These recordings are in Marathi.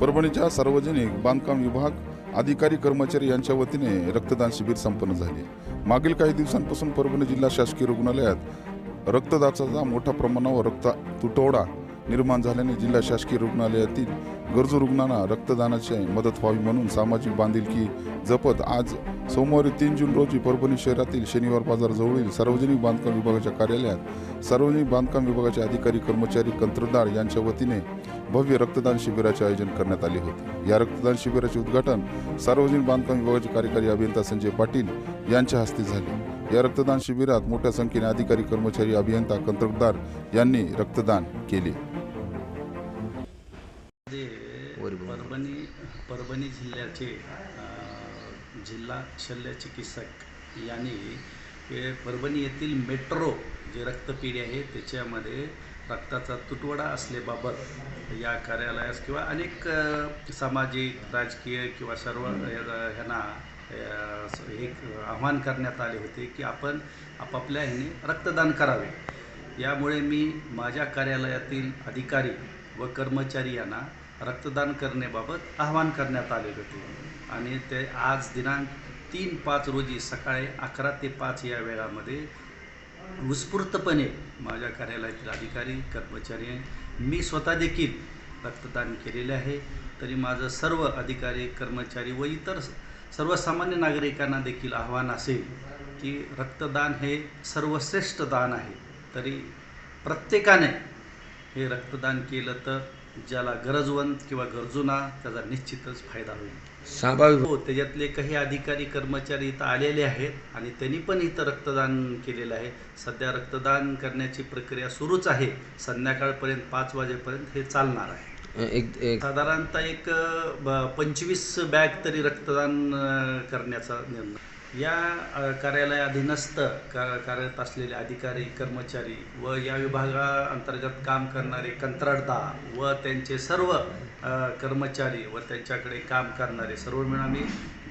परभणीच्या सार्वजनिक बांधकाम विभाग अधिकारी कर्मचारी यांच्या वतीने रक्तदान शिबिर संपन्न झाले. मागील काही दिवसांपासून परभणी जिल्हा शासकीय रुग्णालयात रक्तदानाचा मोठ्या प्रमाणावर रक्त तुटवडा निर्माण झाल्याने जिल्हा शासकीय रुग्णालयातील गरजू रुग्णांना रक्तदानाची मदत व्हावी म्हणून सामाजिक बांधिलकी जपत आज सोमवारी तीन जून रोजी परभणी शहरातील शनिवार बाजारजवळील सार्वजनिक बांधकाम विभागाच्या कार्यालयात सार्वजनिक बांधकाम विभागाचे अधिकारी कर्मचारी कंत्रदार यांच्या वतीने भव्य रक्तदान शिबिराचे आयोजन करण्यात आले होते. या रक्तदान शिबिराचे उद्घाटन सार्वजनिक बांधकाम विभागाचे कार्यकारी अभियंता संजय पाटील यांच्या हस्ते झाले. या रक्तदान शिबिरात मोठ्या संख्येने अधिकारी कर्मचारी अभियंता कंत्रकदार यांनी रक्तदान केले. परभणी परभणी जिल्ह्याचे जिल्हा शल्य चिकित्सक यांनी परभणी येथील मेट्रो जे रक्तपेढी आहे त्याच्यामध्ये रक्ताचा तुटवडा असल्याबाबत या कार्यालयास किंवा अनेक सामाजिक राजकीय किंवा सर्व ह्या- ह्यांना हे आव्हान करण्यात आले होते की आपण आपापल्या ह्याने रक्तदान करावे. यामुळे मी माझ्या कार्यालयातील अधिकारी व कर्मचारी यांना रक्तदान करण्याबाबत आवाहन करण्यात आले होते. आणि ते आज दिनांक तीन पाच रोजी सकाळी अकरा ते पाच या वेळामध्ये उत्स्फूर्तपणे माझ्या कार्यालयातील अधिकारी कर्मचारी मी स्वतः देखील रक्तदान केलेले आहे. तरी माझं सर्व अधिकारी कर्मचारी व इतर सर्वसामान्य नागरिकांना देखील आव्हान असेल की रक्तदान हे सर्वश्रेष्ठ दान आहे. तरी प्रत्येकाने हे रक्तदान केलं तर ज्याला गरजवंत किंवा गरजूंना त्याचा निश्चितच फायदा होईल. स्वाभाविक. हो त्याच्यातले काही अधिकारी कर्मचारी इथं आलेले आहेत आणि त्यांनी पण इथं रक्तदान केलेलं आहे. सध्या रक्तदान करण्याची प्रक्रिया सुरूच आहे. संध्याकाळपर्यंत पाच वाजेपर्यंत हे चालणार आहे. एक एक. साधारणतः एक पंचवीस बॅग तरी रक्तदान करण्याचा निर्णय. या अ, कार्यालयाधीनस्थ का कार्यरत असलेले अधिकारी कर्मचारी व या विभागाअंतर्गत काम करणारे कंत्राटदार व त्यांचे सर्व कर्मचारी व त्यांच्याकडे काम करणारे सर्व मिळून आम्ही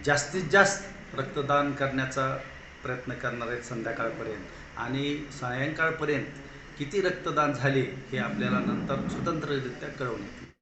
जास्तीत जास्त रक्तदान करण्याचा प्रयत्न करणार आहेत संध्याकाळपर्यंत. आणि सायंकाळपर्यंत किती रक्तदान झाले हे आपल्याला नंतर स्वतंत्ररित्या कळवण्यात येईल.